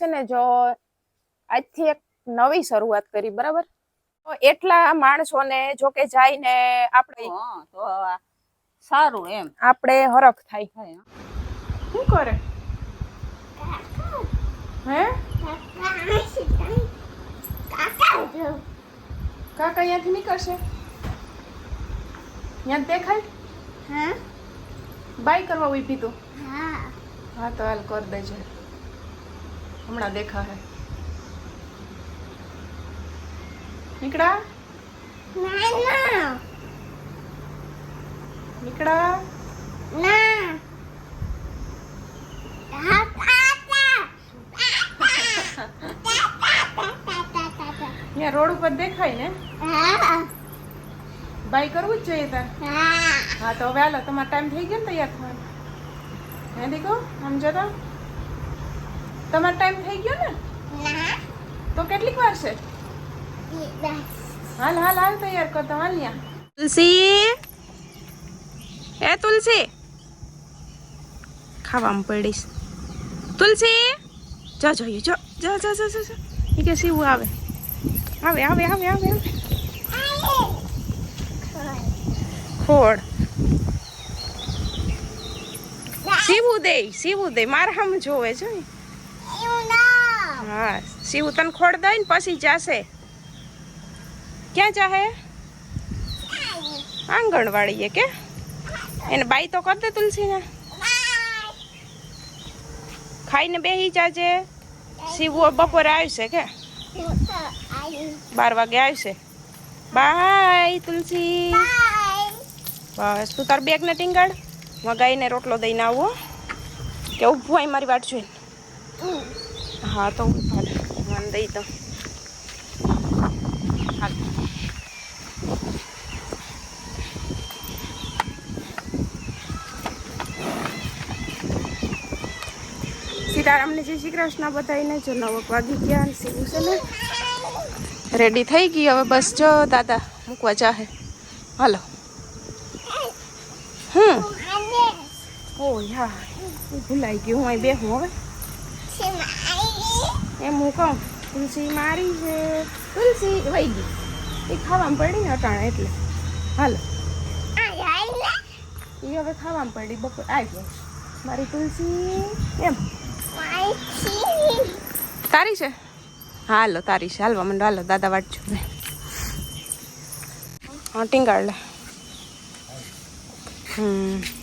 છે ને જો આજથી એક નવી શરૂઆત કરી બરાબર? તો એટલા માણસોને જો કે જઈને આપણે તો સારું એમ. આપણે હરખ થાય. શું કરે? હે? કાકા અહીંયાથી નીકળશે? ત્યાં દેખાય? બાય કરવા ઊભી તું હા તો હાલ કર દેજે. હમણાં દેખા હે. નીકળા? નીકળા? રોડ ઉપર દેખાય ને? બાય કરવું જ જોઈએ તાર. હા. તો હવે હાલો તમારો ટાઈમ થઈ ગયો ને તૈયાર થવાનો. હે દીકો આમ જતા? તમારો ટાઈમ થઈ ગયો ને? તો કેટલીક વાર છે? હાલ હાલ હાલ તૈયાર કર તો હાલ ન્યા. તુલસી? એ તુલસી? ખાવામાં પડીશ. તુલસી? જો જોઈએ જો જો જો જો જો એ કે સીવું આવે. આવે આવે આવે આવે આવે. ખોડ સીવું દે સીવું દે મારા હમ જોવે જોઈએ હા સીવું તને ખોડ દઈ ને પછી જાશે. ક્યાં જાહે? આંગણવાડીએ કે? એને બાઈ તો કર દે તુલસીને. ખાઈને બેહી જાજે. સીવો બપોરે આવશે કે? બાર વાગે આવશે. બાય તુલસી. બસ, તું તાર બેગ ને ટીંગાડ. મગાઈને રોટલો દઈને આવો કે ઊભું આય મારી વાટ જોઈને. હા તો ઊભા લે મને દઈ દઉં હાલ સીતારામને જય શ્રી કૃષ્ણ બધાઈને જો નવક વાગી ગયા અને સીવું છે ને રેડી થઈ ગઈ હવે બસ જો દાદા મૂકવા જાહે હાલો હમ ઓ યા એ ભૂલાઈ ગયું હું અહીં બેહું હવે એમ હું કહું, તુલસી મારી છે. તુલસી વહી ગઈ. એ ખાવામાં પડી ને અટાણે એટલે. હાલો. એ હવે ખાવામાં પડી, બપોર આવી ગઈ મારી તુલસી, એમ. તારી છે? હાલો, તારી છે. હાલવા મંડો હાલો, દાદા વાટ છું હા, ટીંગાડ લે. હમ.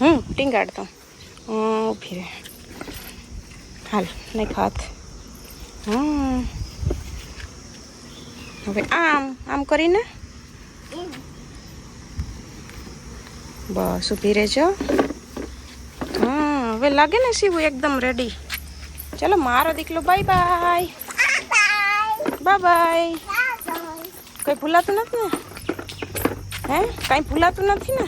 હમ ટીંગાડ તો ઊભી રહે. હાલ નહીં ખાત હા હવે આમ આમ કરીને? બસ ઊભી રહેજો. હા હવે લાગે ને શીવું એકદમ રેડી ચલો મારો દીકલો બાય બાય બાય બાય કંઈ ભૂલાતું નથી ને? હે? કાંઈ ભૂલાતું નથી ને?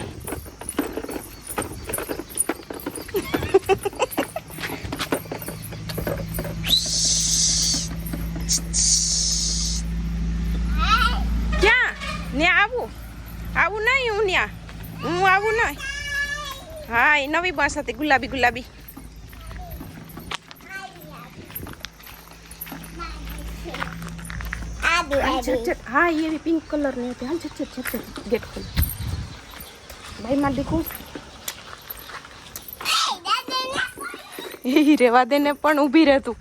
ને આવું? આવું નહીં હું ત્યાં હું આવું નહીં. હા એ નવી બસ હતી ગુલાબી ગુલાબી. હા એ એવી પિંક કલરની હતી. હાલ ઝટ ઝટ ઝટ. ગેટ ખોલ. ભાઈ માર દીકું. એ રેવા દે ને પણ ઊભી રહેતું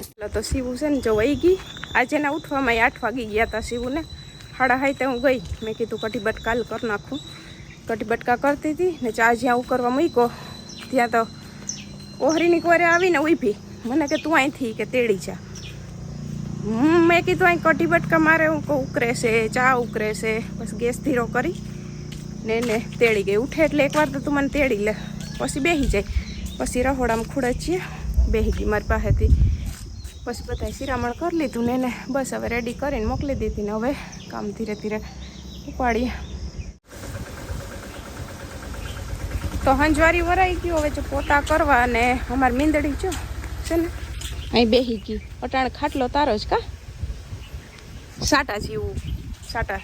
એટલે તો શિવું છે ને જો વહી ગઈ. આજે ના ઉઠવામાં આઠ વાગી ગયા હતા શિવને. હાડા હાઈ હું ગઈ. મેં કીધું કઢી કાલ કરી નાખું. કઢી બટકા કરતી હતી ને ચા જ્યાં ઉકરવા મૂક્યો, ત્યાં તો ઓહરીની કોરે આવીને ઊભી. મને કે તું અહીંથી કે તેડી જા. હું મેં કીધું અહીં કઢી બટકા મારે હું ઉકરે છે, ચા ઉકરે છે. બસ ગેસ ધીરો કરી ને એને તેડી ગઈ. ઉઠે એટલે એકવાર તો તું મને તેડી લે. પછી બેસી જાય. પછી રહોડામાં ખૂડે છીએ. બેસી ગઈ મારી પાસેથી. પછી બધા શિરામણ કરી લીધું ને એને બસ હવે રેડી કરીને મોકલી દીધી ને હવે કામ ધીરે ધીરે ઉપાડીએ. તો હંજવારી વરાઈ ગયું, હવે જો પોતા કરવા અને અમારી મીંદડી જો છે ને. અહીં બેહી ગઈ. અટાણ ખાટલો તારો જ કા? સાટા જેવું. સાટા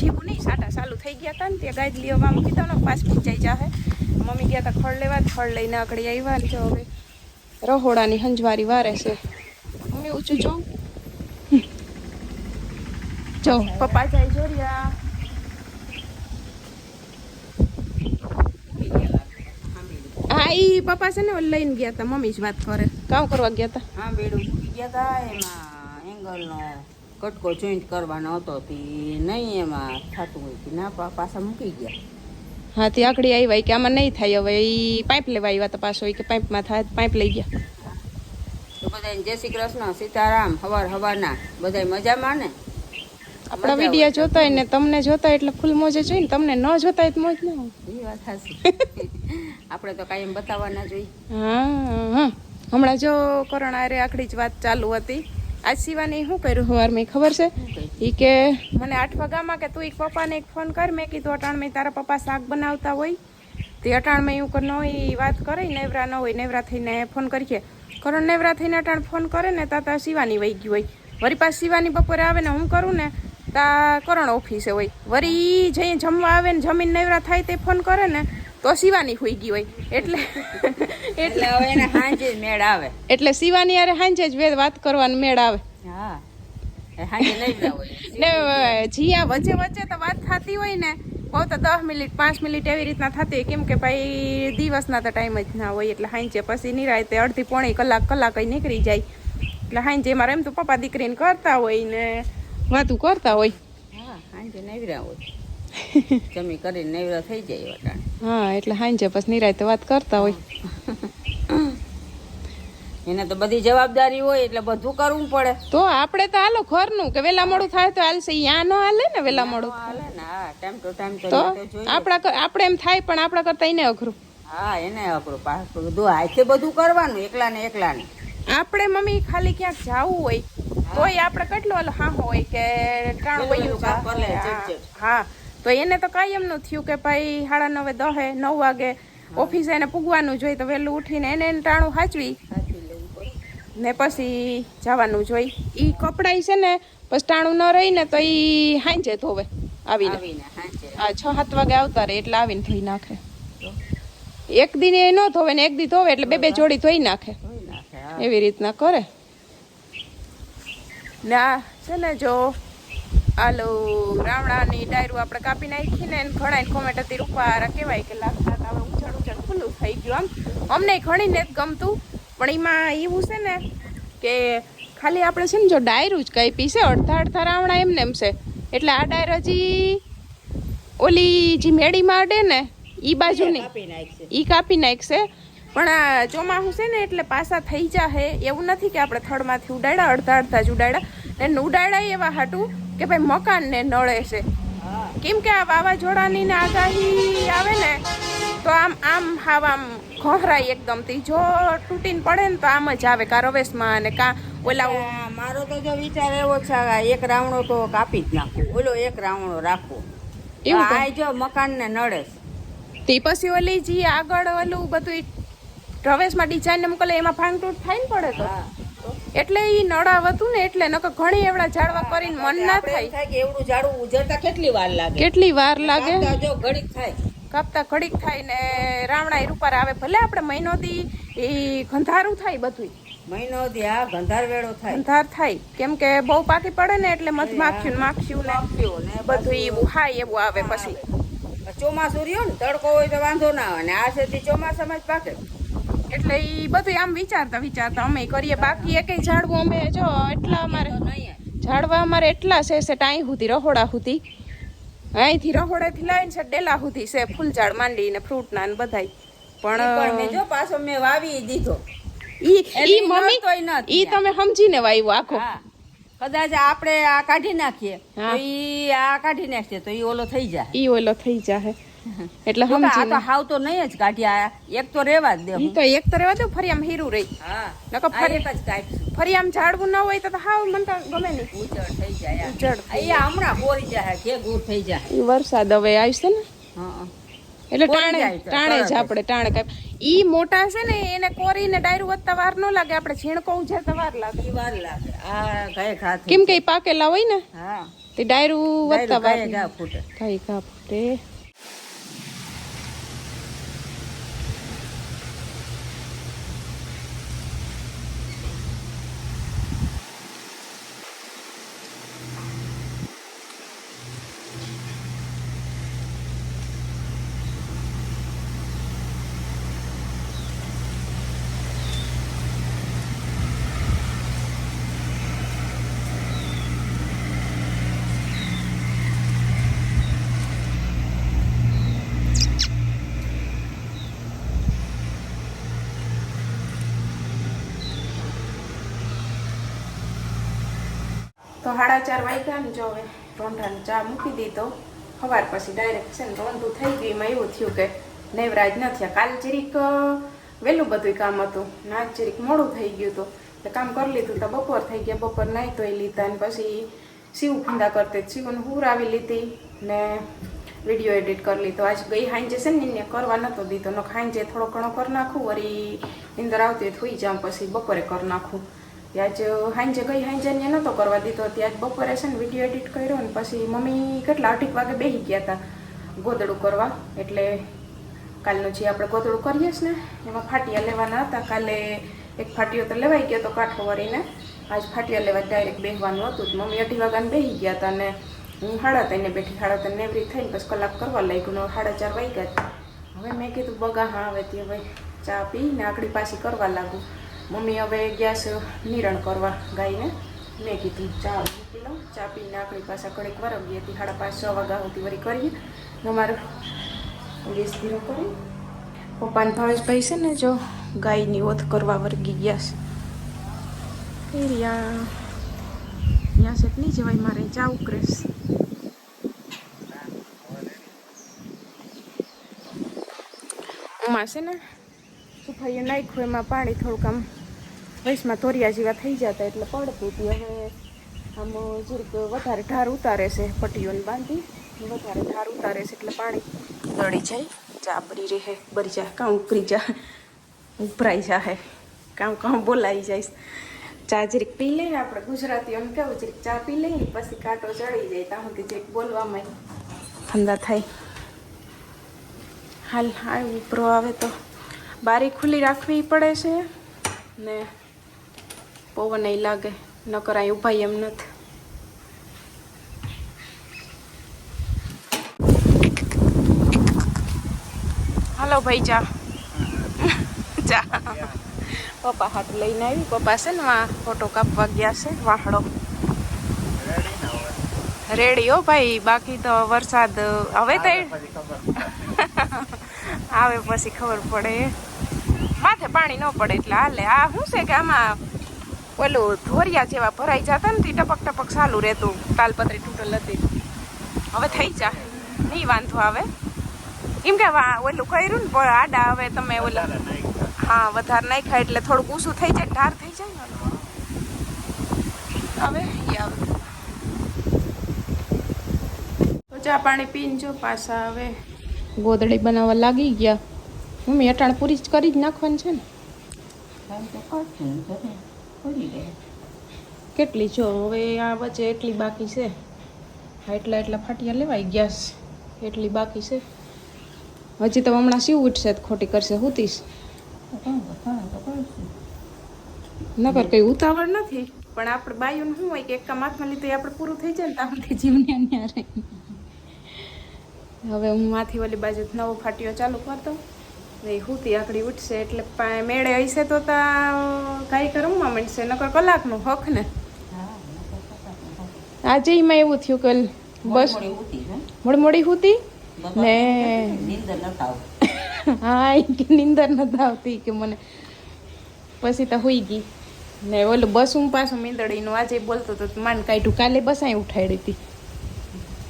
જીવું નહીં, સાટા ચાલુ થઈ ગયા હતા ને ત્યાં ગાય લેવા મૂકી દો ને, પાસ પીંચાઈ જાહે. મમ્મી ગયા હતા ખડ લેવા ખડ લઈને આકડી આવ્યા ને જો હવે રહોડાની હંજવારી વારે છે. મમ્મી ઊંચું જો. જો પપ્પા જાય જોરિયા હા એ પપ્પા છે ને લઈને ગયા હતા મમ્મી જ વાત કરે. કામ કરવા ગયા હતા હા બેડું. મૂકી ગયા હતા એમાં એંગલનો કટકો જોઈન્ટ કરવાનો હતો તે નહીં એમાં થતું હોય કે ના પાછા મૂકી ગયા. હા તે આકડી આવ્યા કે આમાં નહીં થાય હવે એ પાઇપ લેવા આવ્યા હતા પાછો કે પાઇપમાં થાય પાઇપ લઈ ગયા. બધાને જય શ્રી કૃષ્ણ સીતારામ હવાર હવારના બધાય મજામાં ને? આપણા વીડિયો જોતા હોય ને તમને જોતા એટલે ફૂલ મોજે જોઈને તમને ન જોતા હોય તો મોજ ન એ વાત સાચી આપણે તો કાયમ બતાવવાના જોઈએ. હા હા. હમણાં જો કોરોના આરે આખડી જ વાત ચાલુ હતી. આજ સિવાની શું કર્યું સવાર મેં ખબર છે? એ કે મને આઠ વાગ્યામાં કે તું એક પપ્પાને એક ફોન કર મેં કીધું અટાણ મેં તારા પપ્પા શાક બનાવતા હોય. તે અટાણ મેં એવું કર ન હોય વાત કરે નેવરા ન હોય નેવરા થઈને ફોન કરીએ કરણ નેવરા થઈને અટાણ ફોન કરે ને તા તા શિવાની વહી ગયું હોય. વરી પાછી શિવાની બપોરે આવે ને હું કરું ને તા કરણ ઓફિસે હોય. વરી જઈ જમવા આવે ને જમીન નેવરા થાય તે ફોન કરે ને તો શિવાની હોઈ ગઈ હોય. એટલે એટલે હવે એને સાંજે જ મેળ આવે. એટલે શિવાની યારે સાંજે જ વેદ વાત કરવાનો મેળ આવે. હા. ને જીયા વચ્ચે વચ્ચે તો વાત થતી હોય ને બહુ તો દસ મિનિટ પાંચ મિનિટ એવી રીતના થતી કેમ કે ભાઈ દિવસના તો ટાઈમ જ ના હોય. એટલે સાંજે પછી નિરાયતે અડધી પોણી કલાક કલાક નીકળી જાય. એટલે સાંજે મારે એમ તો પપ્પા દીકરીને કરતા હોય ને વાતું કરતા હોય. હા સાંજે નવરા હોય. જમી કરીને નવરા થઈ જાય હા એટલે સાંજે પછી નિરાયતે વાત કરતા હોય. એને તો બધી જવાબદારી હોય એટલે બધું કરવું પડે. તો આપણે તો હાલો ઘરનું કે વેલા મોડું થાય તો હાલશે. યા નો હાલે ને વેલા મોડું. હાલે ને હા ટાઈમ ટુ ટાઈમ તો. આપણા આપણે એમ થાય પણ આપણા કરતા એને અઘરું. હા એને અઘરું. પાછું બધું હાથે બધું કરવાનું એકલા ને એકલા ને આપણે મમ્મી ખાલી ક્યાંક જાવું હોય તોય આપણે કેટલો ઓલો હા હોય કે ટાણું વયું. હા તો એને તો કાયમનું થયું કે ભાઈ સાડા નવે દહે નવ વાગે ઓફિસે એને પૂગવાનું જોઈએ તો વહેલું ઉઠીને એને એને ટાણું હાચવી. ને પછી જવાનું જોઈ ઈ કપડાં છે ને પસ્તાણું ન ન રહીને તો ઈ હાંજે ધોવે આવીને. છ સાત વાગે આવતા રહે એટલે આવીને ધોઈ નાખે. એક દિન એ ન ધોવે ને એક દી ધોવે એટલે બે બે જોડી ધોઈ નાખે. નાખે એવી રીતના કરે. ને આ છે ને જો આલો રાવણાની ડાયરું આપણે કાપી નાખી ને ઘણા કોમેન્ટ હતી રૂપારા કહેવાય કે લાગતા હતા હવે ઉછળ ઉછળ ખુલ્લું થઈ ગયું આમ. અમને ઘણી ને જ ગમતું. પણ એમાં એવું છે ને કે ખાલી આપણે છે ને જો ડાયરું જ કાપી છે અડધા અડધા રાવણા એમને એમ છે. એટલે આ ડાયર હજી ઓલી જે મેળીમાં અડે ને એ બાજુની ઈ કાપી નાખશે. પણ આ ચોમાસું છે ને એટલે પાસા થઈ જાહે. એવું નથી કે આપણે થડમાંથી ઉડાડ્યા અડધા અડધા જ ઉડાડ્યા. ને ઉડાડ્યા એવા હાટું કે ભાઈ મકાનને નળે છે. કેમ કે આ વાવાઝોડાની ને આગાહી આવે ને તો આમ આમ હાવ આમ ઘોંઘરાય એકદમ. થી જો તૂટીને પડે ને તો આમ જ આવે કા રવેશમાં અને કા ઓલા મારો તો જો વિચાર એવો છે એક રાવણો તો કાપી જ નાખો. ઓલો એક રાવણો રાખો. એવું આ જો મકાન ને નડે. તે પછી ઓલી જે આગળ ઓલું બધું રવેશમાં ડિઝાઇન ને મોકલે એમાં ભાંગતૂટ થાય ને પડે તો? એટલે ઈ નડાવ હતું ને એટલે નકર ઘણી એવડા ઝાડવા કરીને મન ના થાય. કે એવડું ઝાડું ઉજરતા કેટલી વાર લાગે? કેટલી વાર લાગે? જો ઘડીક થાય. કાપતા ઘડીક થાય ને રાવણા રૂપારા આવે. ભલે આપણે મહિનોથી એ ગંધારું થાય બધું મહિનો થી આ ગંધાર વેળો થાય. ગંધાર થાય. કેમ કે બહુ પાકી પડે ને એટલે મધમાખ્યું માખ્યું ને બધું એવું હાય એવું આવે પછી. ચોમાસું રહ્યો ને તડકો હોય તો વાંધો ના આવે. ને આ છે ચોમાસામાં જ પાકે. એટલે એ બધું આમ વિચારતા વિચારતા અમે કરીએ. બાકી એક ઝાડવું અમે જો એટલા અમારે ઝાડવા અમારે એટલા છે છે ટાઈ સુધી રહોડા સુધી. અહીંથી રહોડેથી લઈને છે ડેલા સુધી છે ફૂલ ઝાડ માંડી ને ફ્રૂટના ને બધાય. પણ જો પાછો મેં વાવી દીધો. ઈ ઈ મમ્મી ઈ તમે સમજીને વાવ્યું આખો. કદાચ આપણે આ કાઢી નાખીએ તો ઈ આ કાઢી નાખીએ તો ઈ ઓલો થઈ જાય ઈ ઓલો થઈ જાહે. એટલે હમ આ તો હાવ તો નહીં જ કાઢ્યા. એક તો રેવા જ દે ઈ તો એક તો રેવા દો ફરી આમ હીરું રહી. હા નકો ફરી એક જ કાઢ ફરી આમ ઝાડવું ન હોય તો હાવ મને તો ગમે નહીં. ઉજળ થઈ જાય ઉજળ અહીંયા હમણાં બોરી જાય કે ગુર થઈ જાય. ઈ વરસાદ હવે આવશે ને? હા એટલે ટાણે ટાણે જ. આપણે ટાણે કાપ ઈ મોટા છે ને એને કોરીને ડાયરું વધતા વાર ન લાગે આપણે ઝીણકો ઉજરતા વાર લાગે. ઈ વાર લાગે. આ ગાય ઘા કેમ કે પાકેલા હોય ને હા. તે ડાયરું વધતા ગાય વાર ગા ફૂટે. કઈ કા ફૂટે તો સાડા ચાર વાગ્યા ને જો હવે રોંઢાને ચા મૂકી દીધો સવાર પછી ડાયરેક્ટ છે ને રોંઢું થઈ ગયું, એમાં એવું થયું કે નૈવરાજ ન થયા. કાલ જરીક વહેલું બધું કામ હતું. ને આજ જરીક મોડું થઈ ગયું હતું. એટલે કામ કરી લીધું તો બપોર થઈ ગયા. બપોર નાહી ધોઈ લીધા ને પછી શિવ ફૂંદા કરતી શિવને હુર આવી લીધી ને વીડિયો એડિટ કરી લીધો. આજ ગઈ હાંજે છે ને એને કરવા નહોતો દીધો. ન હાંજે થોડો ઘણો કરી નાખું. વળી નીંદર આવતી હોય થોઈ જાઉં પછી બપોરે કરી નાખું. આજ હાંજે ગઈ હાંજે ને નહોતો કરવા દીધો. ત્યાં જ બપોરે છે ને વીડિયો એડિટ કર્યો ને પછી મમ્મી કેટલા અઢીક વાગે બેસી ગયા હતા ગોદડું કરવા. એટલે કાલનું જે આપણે ગોદડું કરીએ છીએ ને, એમાં ફાટિયા લેવાના હતા. કાલે એક ફાટિયો તો લેવાઈ ગયો તો કાઠો વળીને આજ ફાટિયા લેવા ડાયરેક્ટ બેસવાનું હતું. મમ્મી અઢી વાગ્યાને બેસી ગયા હતા અને હું સાડા ત્રણે બેઠી સાડા ત્રણ નેવરી થઈને પછી કલાક કરવા લાગ્યું સાડા ચાર વાગ્યા હતા હવે મેં કીધું બગા, હા, હવે તે હવે ચા પીને આકડી પાછી કરવા લાગું. મમ્મી હવે ગેસ નિરણ કરવા ગાયને મેં કીધું, ચા મૂકી લઉં. ચા પીને આપણી પાસે કડીક વરગી હતી. સાડા પાંચ છ વાગ્યા સુધી વળી કરીએ. અમારું ગેસ ધીરો કરી. પપ્પાને ભાવેશભાઈ છે ને જો ગાયની ઓથ કરવા વર્ગી ગયા છે. એ રહ્યા. સેટ નહીં જવાય? મારે ચા ઉકરેશ છે ને? સુફાઈએ નાખ્યું, એમાં પાણી થોડુંક આમ વૈશમાં તોરિયા જેવા થઈ જતા એટલે પડતું હતું. હવે આમ થોડુંક વધારે ઢાર ઉતારે છે પટ્ટીઓને બાંધી, વધારે ઢાર ઉતારે છે એટલે પાણી દળી જાય ચા બરી રહે, બરી જાય કાં ઉકરી જાય ઉભરાઈ જાય કામ કામ બોલાઈ જાય. ચા જરીક પી લે આપણે ગુજરાતીઓને કેવું, જરીક ચા પી લઈએ પછી કાંટો ચડી જાય, ત્યાં સુધી જરીક બોલવામાં ઠંડા થાય. હાલ હા ઉપરો આવે તો બારી ખુલ્લી રાખવી પડે છે ને પવન એ લાગે ન કરાય ઉભાઈ એમ નથી. હાલો ભાઈ ચા ચા પપ્પા હાથ લઈને આવી પપ્પા છે ને વા ફોટો કાપવા ગયા છે વાહડો. રેડી હો ભાઈ બાકી તો વરસાદ હવે તો આવે પછી ખબર પડે. માથે પાણી ન પડે એટલે હાલે. આ શું છે કે આમાં ઓલું ધોરિયા જેવા ભરાઈ જતા ને તે ટપક ટપક ચાલુ રહેતું. તાલપત્રી તૂટલ હતી. હવે થઈ જા. નહીં વાંધો આવે. એમ કે ઓલું કર્યું ને આડા હવે તમે ઓલા હા વધારે નહીં ખાય એટલે થોડુંક ઊંસું થઈ જાય ઢાર થઈ જાય ને. હવે આવે. ચા પાણી પીને જો પાછા હવે ગોદડી બનાવવા લાગી ગયા. મમ્મી અટાણ પૂરી જ કરી જ નાખવાની છે ને. તો કેટલી જો, હવે આ વચ્ચે એટલી બાકી છે. એટલા એટલા ફાટિયા લેવાય ગેસ. એટલી બાકી છે. હજી તો હમણાં શિવ ઉઠશે તો ખોટી કરશે, હુતીશ. તો તો નકર કઈ ઉતાવળ નથી. પણ આપણે બાયુને શું હોય કે એક હાથમાં લીધું આપણે પૂરું થઈ જાય ને સુધી જીવને ન્યા હવે હું માથી ઓલી બાજુ નવો ફાટિયો ચાલુ કરતો એ હુતી આકડી ઉઠશે એટલે મેળે હશે તો તા ગાયકા રમવા માંડશે નકર કલાકનું હક ને. આજે એમાં એવું થયું કે બસ મોડમોડી હુતી ને નીંદર હા કે નિંદર નથી આવતી કે મને પછી તો હુઈ ગઈ. ને ઓલું બસ હું પાછું મીંદડીનું આજે બોલતો તો માન કાઢ્યું કાલે બસ અહીં ઉઠાડી હતી.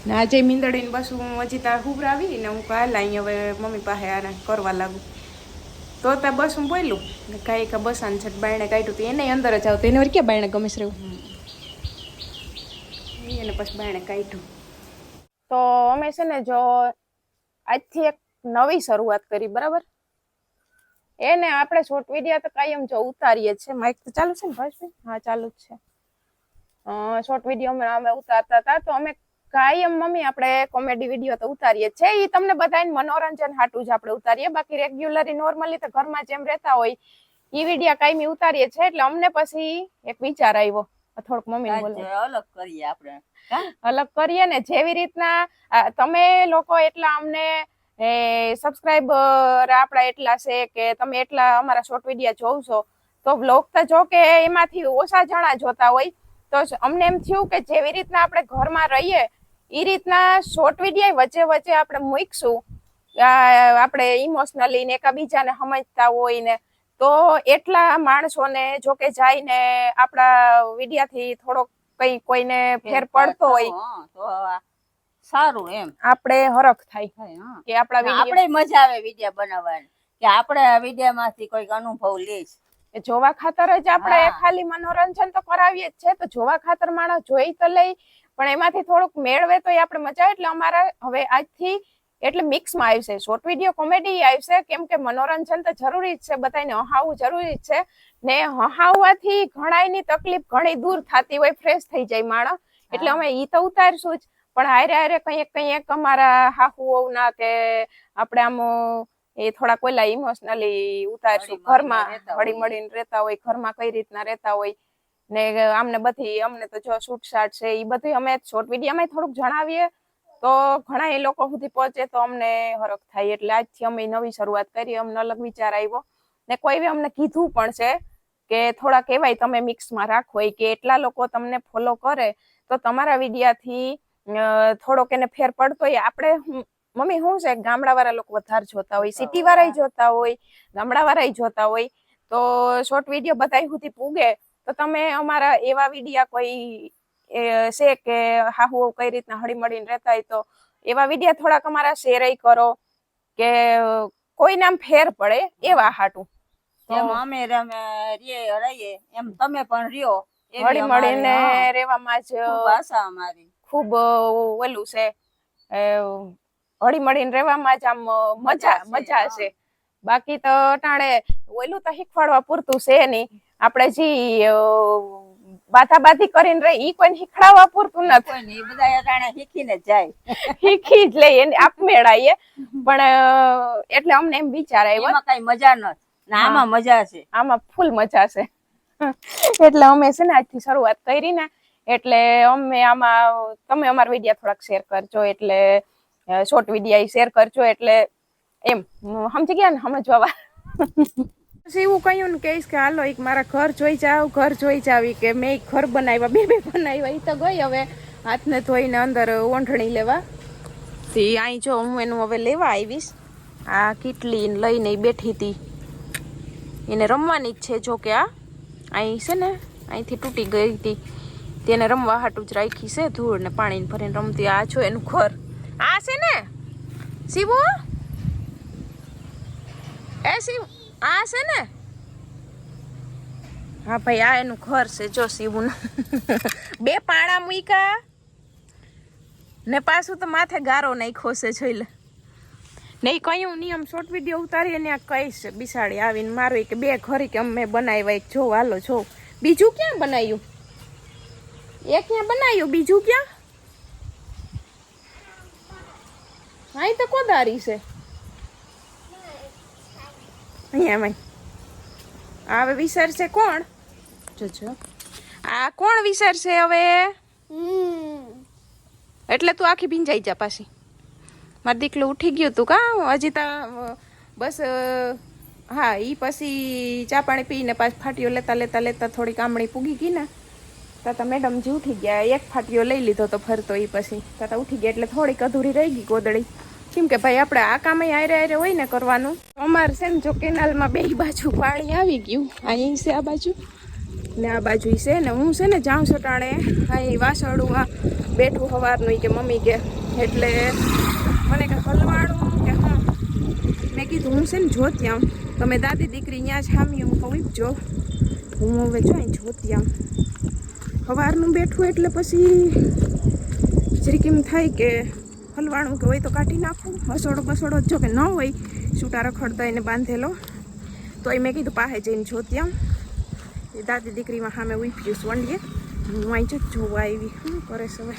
ને આજે મીંદડીને બસ હું હજી ત્યાં હુબરાવી ને હું કાલ અહીં હવે મમ્મી પાસે આને કરવા લાગુ. તો ત્યાં બસ હું બોલું ને કાંઈ કે બસ આને છઠ બાયણે કાઢ્યું હતું એને અંદર જ આવતું એને વાર ક્યાં બાયણે ગમે છે એને પછી બાયણે કાઢ્યું. તો અમે છે ને જો આજથી એક નવી શરૂઆત કરી બરાબર? એને આપણે શોર્ટ વીડિયો તો કાયમ જો ઉતારીએ છે માઇક તો ચાલુ છે ને ભાઈ હા ચાલુ જ છે. શોર્ટ વીડિયો અમે ઉતારતા હતા તો અમે કાયમ મમ્મી આપણે કોમેડી વીડિયો તો ઉતારીએ છે એ તમને બધાને મનોરંજન હાટું જ આપણે ઉતારીએ. બાકી રેગ્યુલરી નોર્મલી તો ઘરમાં જેમ રહેતા હોય એ વીડિયો કાયમી ઉતારીએ છે એટલે અમને પછી એક વિચાર આવ્યો. થોડુંક મમ્મી બોલો અલગ કરીએ આપણે. અલગ કરીએ ને જેવી રીતના તમે લોકો એટલા અમને સબસ્ક્રાઈબર આપણા એટલા છે કે તમે એટલા અમારા શોર્ટ વિડીયા જોવ છો તો બ્લોગ તો જો કે એમાંથી ઓછા જણા જોતા હોય તો અમને એમ થયું કે જેવી રીતના આપણે ઘરમાં રહીએ એ રીતના શોર્ટ વીડિયો વચ્ચે વચ્ચે આપણે મૂકશું. આપણે ઇમોશનલી ને એકબીજાને સમજતા હોય ને તો એટલા માણસોને જો કે જઈને આપણા વિડીયાથી થોડોક કઈ કોઈને ફેર પડતો હોય. તો સારું એમ. આપણે હરખ થાય કે આપણા આપણે મજા આવે વિડીયા બનાવવાની. કે આપણે આ વિડીયામાંથી કોઈક અનુભવ લઈશ જોવા ખાતર જ આપણે ખાલી મનોરંજન તો કરાવીએ જ છે તો જોવા ખાતર માણસ જોઈ તો લઈ પણ એમાંથી થોડુંક મેળવે તો એ આપણે મજા આવે એટલે અમારે હવે આજથી એટલે મિક્સમાં આવશે શોર્ટ વીડિયો કોમેડી આવશે કેમ કે મનોરંજન તો જરૂરી જ છે. બધાને હહાવવું જરૂરી જ છે. ને હહાવવાથી ઘણાયની તકલીફ ઘણી દૂર થતી હોય ફ્રેશ થઈ જાય માણસ. એટલે અમે ઈ તો ઉતારશું જ. પણ હારે હારે કંઈક કંઈક અમારા હાહુઓના કે આપણે આમ એ થોડા કોઈલા ઇમોશનલી ઉતારશું. ઘરમાં હળી મળીને રહેતા હોય ઘરમાં કઈ રીતના રહેતા હોય. ને આમને બધી, અમને તો જો છૂટછાટ છે એ બધું અમે શોર્ટ વિડીયોમાં થોડુંક જણાવીએ, તો ઘણા એ લોકો સુધી પહોંચે તો અમને હરખ થાય. એટલે આજથી અમે નવી શરૂઆત કરી અમને અલગ વિચાર આવ્યો. ને કોઈ બી અમને કીધું પણ છે કે થોડા કહેવાય તમે મિક્સમાં રાખો કે એટલા લોકો તમને ફોલો કરે, તો તમારા વિડીયાથી થોડોક એને ફેર પડતો હોય. આપણે મમ્મી શું છે? ગામડા વાળા લોકો વધારે જોતા હોય સિટી વાળા જોતા હોય, ગામડા વાળા જોતા હોય, તો શોર્ટ વીડિયો બધાય સુધી પૂગે. તો તમે અમારા એવા વિડીયા કોઈ છે કે હાહુ કઈ રીતના હળી મળીને રહેતા હોય તો એવા વિડીયા થોડાક અમારા શેર કરો કે કોઈ નામ ફેર પડે એવા હાટું. એમ અમે રમે રીએ રહીએ એમ તમે પણ રહ્યો હળી મળીને રહેવામાં જ આશા અમારી. ખૂબ ઓલું છે હળી મળીને રહેવામાં જ આમ મજા મજા છે, છે. બાકી તો ટાણે ઓલું તો શીખવાડવા પૂરતું છે નહીં. આપણે જે બાથા બાથી કરીને રહી ઈ કોઈને શીખડાવવા પૂરતું નથી. કોઈ એ બધા અટાણે શીખીને જાય. શીખી જ લઈએ એને આપમેળાઈએ પણ એટલે અમને એમ વિચાર આવ્યો. એમાં કઈ મજા નથી ને આમાં મજા છે. આમાં ફૂલ મજા છે. એટલે અમે છે ને આજથી શરૂઆત કરી ને એટલે અમે આમાં તમે અમારા વિડીયા થોડાક શેર કરજો એટલે શોર્ટ વિડીયા શેર કરજો એટલે એમ સમજી ગયા ને સમજવા પછી એવું કહ્યું ને કહીશ કે હાલો, એક મારા ઘર જોઈ જાવ ઘર જોઈ જાવી કે મેં એક ઘર બનાવ્યા, બે બે બનાવ્યા. એ તો ગઈ હવે. હાથને ધોઈને અંદર ઓંઢણી લેવા. તે અહીં જો, હું એનું હવે લેવા આવીશ. આ કીટલી લઈને બેઠી હતી એને રમવાની જ છે, જો કે આ. અહીં છે ને અહીંથી તૂટી ગઈ હતી તેને રમવા હાટું જ રાખી છે, ધૂળ ને પાણીને ભરીને રમતી. આ છો એનું ઘર. આ છે ને શિવો એ શિવ આ છે ને? હા ભાઈ, આ એનું ઘર છે, જો શિવનું. બે પાણા મૂક્યા ને પાછું તો માથે ગારો નાખ્યો છે, જોઈ લે. નહીં કયું નિયમ શોર્ટ વીડિયો ઉતારી અને આ કહીશ બિસાડી આવીને મારું કે બે ઘરે કે અમે બનાવ્યા એક. જો, હાલો, જો. બીજું ક્યાં બનાવ્યું? એ ક્યાં બનાવ્યું? બીજું ક્યાં? અહીં તો કોદારી છે. અહીંયા ભાઈ હવે વિસરશે કોણ? જોજો આ કોણ વિસરશે હવે? એટલે તું આખી ભીંજાઈ જા પાછી. મારું દીકલું ઉઠી ગયું તું કા? હજી તા બસ હા ઈ પછી ચા પાણી પીને પાછી ફાટીઓ લેતા લેતા લેતા થોડી કામણી પૂગી ગઈ ને. તાતા મેડમ જી ઉઠી ગયા એક ફાટીઓ લઈ લીધો તો ફરતો ઈ પછી. તાતા ઉઠી ગયા એટલે થોડીક અધૂરી રહી ગઈ ગોદડી કેમ કે ભાઈ, આપણે આ કામે આયરે આયરે હોય ને કરવાનું. અમારે છે ને જો કેનાલમાં બે બાજુ પાણી આવી ગયું. અહીં છે આ બાજુ. ને આ બાજુ છે ને હું છે ને જાઉં છું ટાણે. અહીં વાસળું આ બેઠું સવારનું કે મમ્મી કે. એટલે મને કે હલવાડું કે હા. મેં કીધું હું છે ને જોતી આમ. તમે દાદી દીકરી ત્યાં છામી હું કહું જો. હું હવે જો અહીં જોતી આમ. સવારનું બેઠું એટલે પછી જરીક એમ થાય કે હલવાણું કે હોય તો કાઢી નાખું. હસોડો બસોડો જો કે ન હોય છૂટા રખડતા એને બાંધેલો. તો એ મેં કીધું પાસે જઈને જોતી આમ એ દાદી દીકરીમાં સામે ઉભ્યું વંડીએ. હું અહીં જ જોવા આવી. શું કરે છે હવે?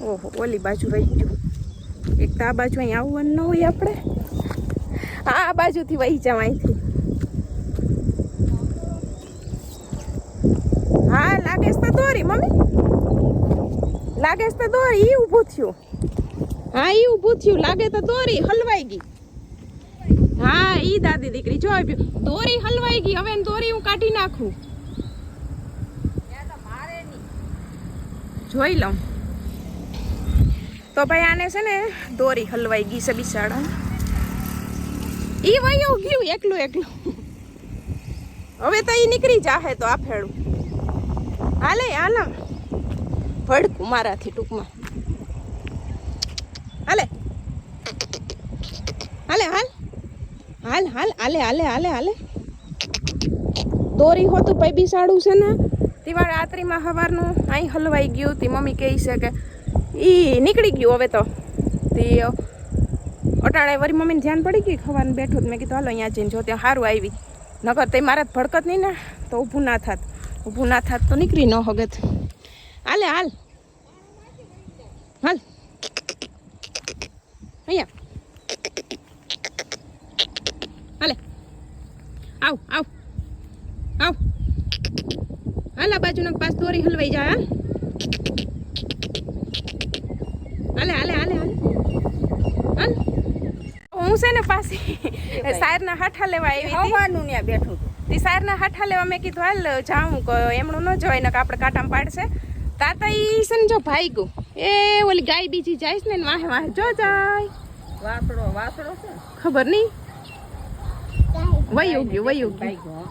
ઓહો, ઓલી બાજુ રહી ગયું. એક તો આ બાજુ અહીં આવવાનું ન હોય આપણે. આ બાજુથી વહી જાવ અહીંથી. હા, લાગે તો દોરી, મમ્મી. લાગે છે દોરી, ઈ ઊભું થયું. હા, ઈ ઊભું થયું. લાગે તો દોરી, હલવાઈ ગઈ. હા, ઈ દાદી દીકરી, જો દોરી હલવાઈ ગઈ. હવે દોરી હું કાઢી નાખું. જોઈ લઉં. તો ભાઈ આને છે ને દોરી હલવાઈ ગઈ છે બિસાડા. ઈ વયું ગયું એકલું એકલું. હવે તો ઈ નીકળી જાહે તો આ ફેડું હાલે, હાલ. ભડકું મારાથી ટૂંકમાં. હાલે. હાલે, હાલ. હાલ હાલ, હાલે હાલે હાલે હાલે. દોરી હોતું પૈ બિસાડું છે ને તેવા રાત્રિમાં સવારનું અહીં હલવાઈ ગયું. તે મમ્મી કહે છે કે, ઈ નીકળી ગયું હવે તો. તે અટાણે વરી મમ્મીને ધ્યાન પડી ગયું ખવાનું બેઠું મેં કીધું, હાલો, અહીંયા જઈને જો, ત્યાં સારું આવી. નગર તે મારા ભડકત નહીં ને, તો ઊભું ના થાત. ઊભું ના થાત તો નીકળી ન હગત. હાલે, હાલ. હાલ. અહીંયા. હાલે. આવ આવ. આવ. હાલ આ બાજુનો પાસ દોરી હલવાઈ જાય હાલ. હાલે હાલે હાલે હાલ. હું છે ને પાછી સારના હાઠા લેવા આવી હવાનું ત્યાં બેઠું તે. સારના હાઠા લેવા મેં કીધું હાલ જાઉં એમનું ન જવાય ને આપણે કાંટામાં પાડશે. તાતા ઈ છે ને જો ભાઈ ગયું એ ઓલી ગાય બીજી જાય છે ને વાહે વાહે જો જાય. વાસડો વાસડો છે ખબર નહીં? વયું ગયું વયું ગયું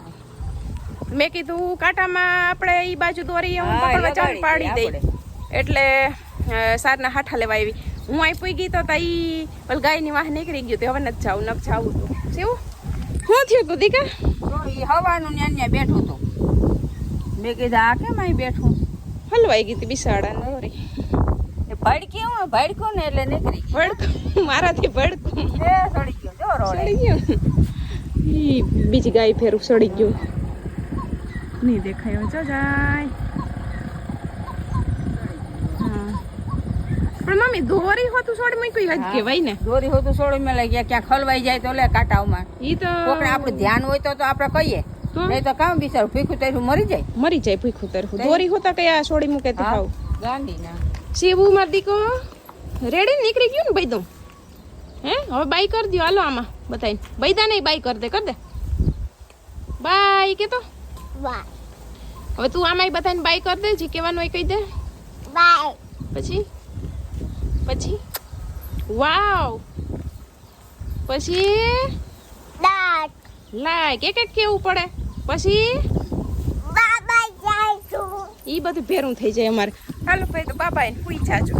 મેં કીધું કાંટામાં આપણે એ બાજુ દોરી હું પકડવા ચાલ પાડી દઈ એટલે સારના હાઠા લેવા આવી. હું અહીં પૂઈ ગઈ તો તા ઈ ઓલી ગાયની વાહ નીકળી ગયું તે. હવે નથી જાવું નક જાવું તું. શું શું થયું તું દીકા? હવાનું ન્યા ત્યાં બેઠું હતું મેં કીધું આ કેમ અહીં બેઠું? હલવાઈ ગઈ હતી બિસાડા એ ભડકી હું ભડકું ને એટલે નીકળી ભડકું? મારાથી ભડકું? એ સડી ગયું જો રોડે. સડી ગયું? બીજી ગાય ફેર સડી ગયું. નહીં દેખાયો જો જાય. પણ મમ્મી દોરી હોતું સોડ મૂકી હજ કહેવાય ને? દોરી હોતું સોળી મેં લઈ ગયા ક્યાં ખલવાઈ જાય તો લે કાંટાઓમાં. ઈ તો કોકને આપણું ધ્યાન હોય તો તો આપણે કહીએ. તો? નહીં તો કામ બિચારું ભીખું તર્યું મરી જાય. મરી જાય ભીખું તરફું. દોરી હોતા કયા સોડી મૂકે ગાંધી ખાવ. ગાંધીના. શિવું માર દીકો. રેડી નીકળી ગયું ને બૈદું? હે? હવે બાય કરી દો હાલો આમાં બતાવીને બૈદા નહીં બાય કર દે કર દે. બાય કે તો હવે તું આમાં બતાવીને બાય કરી દે જે કહેવાનું હોય કહી દે. પછી? પછી? વાવ. પછી? લાઈક એક એક કેવું પડે? પછી? ઈ બધું ભેરું થઈ જાય અમારે. હાલો ભાઈ તો બાબા એને પૂછા છો